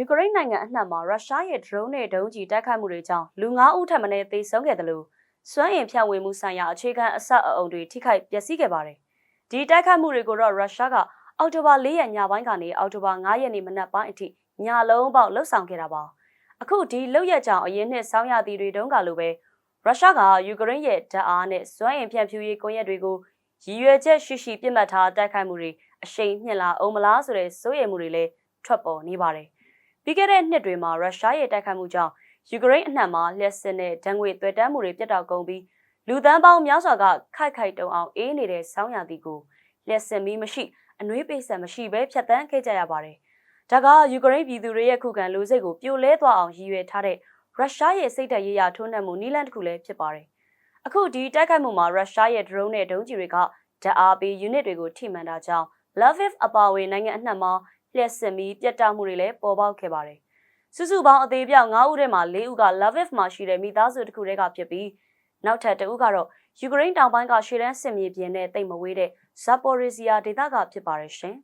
ယူကရိန်းနိုင်ငံအနှံ့မှာရုရှားရဲ့ drone နဲ့ဒုံးကျည်တိုက်ခိုက်မှုတွေကြောင့်လူ9ဦးထပ်မံသေဆုံးခဲ့တယ်လို့စွမ်းအင်ဖြန့်ဝေမှုဆိုင်ရာအခြေခံအဆောက်အအုံတွေထိခိုက်ပျက်စီးခဲ့ပါတယ်။ဒီတိုက်ခိုက်မှုတွေကိုတော့ရုရှားကအောက်တိုဘာ4ရက်ညပိုင်းကနေအောက်တိုဘာ9ရက်နေ့မနက်ပိုင်းအထိညလုံးပေါက်လှုပ်ဆောင်ခဲ့တာပါ။အခုဒီလှုပ်ရက်ကြောင်အရင်နှစ်ဆောင်းရသည်တွေတုန်းကလိုပဲရုရှားကယူကရိန်းရဲ့ဓာတ်အားနဲ့စွမ်းအင်ဖြန့်ဖြူရေးကွန်ရက်တွေကိုရည်ရွယ်ချက်ရှိရှိပြစ်မှတ်ထားတိုက်ခိုက်မှုတွေအရှိန်မြင့်လာအောင်မလားဆိုတဲ့စိုးရိမ်မှုတွေလည်းထွက်ပေါ်နေပါတယ်။ ပြီးခဲ့တဲ့နှစ်တွေမှာရုရှားရဲ့တိုက်ခိုက်မှုကြောင့်ယူကရိန်းအနှံ့မှာလျှက်စစ်နဲ့ဓာတ်ငွေသွယ်တန်းမှုတွေပြတ်တောက်ကုန်ပြီးလူသန်းပေါင်းများစွာကခိုက်ခိုက်တုံအောင်အေးနေတဲ့ဆောင်းရာသီကိုလျှက်စစ်မီးမရှိအနှွေးပိတ်ဆက်မရှိဘဲဖြတ်တန်းခဲ့ကြရပါတယ်။ဒါကယူကရိန်းပြည်သူတွေရဲ့ခုခံလူစိတ်ကိုပြိုလဲသွားအောင်ရည်ရွယ်ထားတဲ့ရုရှားရဲ့စိတ်ဓာတ်ရေးရာထိုးနှက်မှုနီးလန်းတစ်ခုလည်းဖြစ်ပါတယ်။အခုဒီတိုက်ခိုက်မှုမှာရုရှားရဲ့ drone နဲ့ဒုံးကျည်တွေကဓာတ်အားပေး unit တွေကိုထိမှန်တာကြောင့် Lviv အပါအဝင်နိုင်ငံအနှံ့မှာ လျှက်စစ်မီးပြတ်တောက်မှုတွေလည်းပေါ်ပေါက်ခဲ့ပါတယ်။စုစုပေါင်းအသေးပြောက်9ဦးထဲမှာ4ဦးက Lviv မှာရှိတဲ့မိသားစုတစ်ခုတည်းကဖြစ်ပြီးနောက်ထပ်တဦးကတော့ယူကရိန်းတောင်ပိုင်းကရှေ့တန်းစစ်မြေပြင်နဲ့တိတ်မဝေးတဲ့ Zaporizhia ဒေသကဖြစ်ပါတယ်ရှင်။